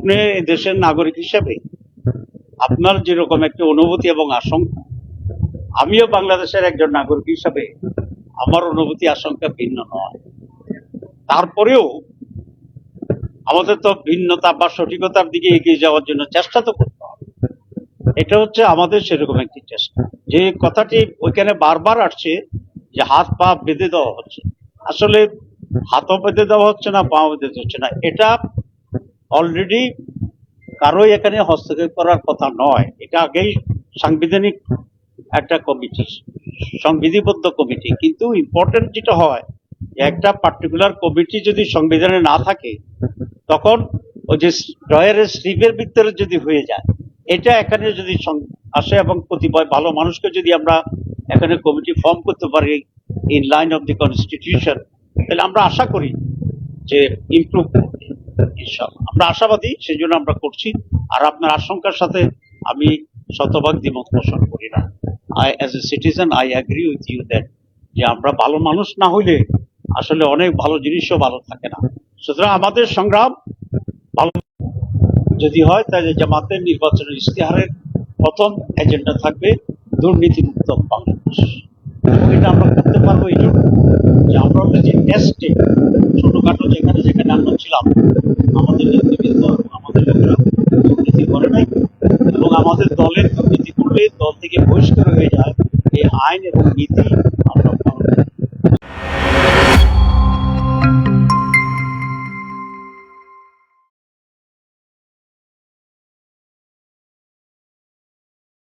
আপনি দেশের নাগরিক হিসেবে আপনার যেরকম একটা অনুভূতি এবং আশঙ্কা, আমিও বাংলাদেশের একজন নাগরিক হিসাবে আমার অনুভূতি, আশঙ্কা ভিন্ন নয়। তারপরেও আমাদের তো ভিন্নতা বা সঠিকতার দিকে এগিয়ে যাওয়ার জন্য চেষ্টা তো করতে হবে। এটা হচ্ছে আমাদের সেরকম একটি চেষ্টা। যে কথাটি ওইখানে বারবার আসছে যে হাত পা বেঁধে দেওয়া হচ্ছে। আসলে হাতও বেঁধে দেওয়া হচ্ছে না পা বেঁধে হচ্ছে না। এটা অলরেডি কারোই এখানে হস্তক্ষেপ করার কথা নয়। এটা আগেই সাংবিধানিক একটা কমিটি সংবিধিবদ্ধ কমিটি কিন্তু ইম্পর্টেন্ট যেটা হয় একটা পার্টিকুলার কমিটি যদি সংবিধানে না থাকে, তখন ওই যে ড্রয়ারের স্লিপের ভিতরে যদি হয়ে যায়, এটা এখানে যদি আসে এবং কতিপয় ভালো মানুষকে যদি আমরা এখানে কমিটি ফর্ম করতে পারি in line of the constitution তাহলে আমরা আশা করি যে ইমপ্রুভ ইনশাল্লাহ আমরা আশাবাদী সেই জন্য আমরা করছি। আর আপনার আশঙ্কার সাথে আমি শতভাগ দ্বিমত পোষণ করি না। I as a citizen I agree with you that যে আমরা ভালো মানুষ না হইলে আসলে অনেক ভালো জিনিসও ভালো থাকে না। সুতরাং আমাদের সংগ্রাম ভালো। যদি হয়, তাহলে জামাতের নির্বাচনের ইশতেহারের প্রথম এজেন্ডা থাকবে দুর্নীতিমুক্ত বাংলাদেশ। এটা আমরা করতে পারব এই জন্য যে আমরা যে টেস্টে ছোটখাটো যেখানে যেখানে আমরা ছিলাম আমাদের নেতৃবৃন্দ আমাদের লোকেরা দুর্নীতি করে নাই। এবং আমাদের দলের দুর্নীতি করলে দল থেকে বহিষ্কার হয়ে যায়। এই আইন এবং নীতি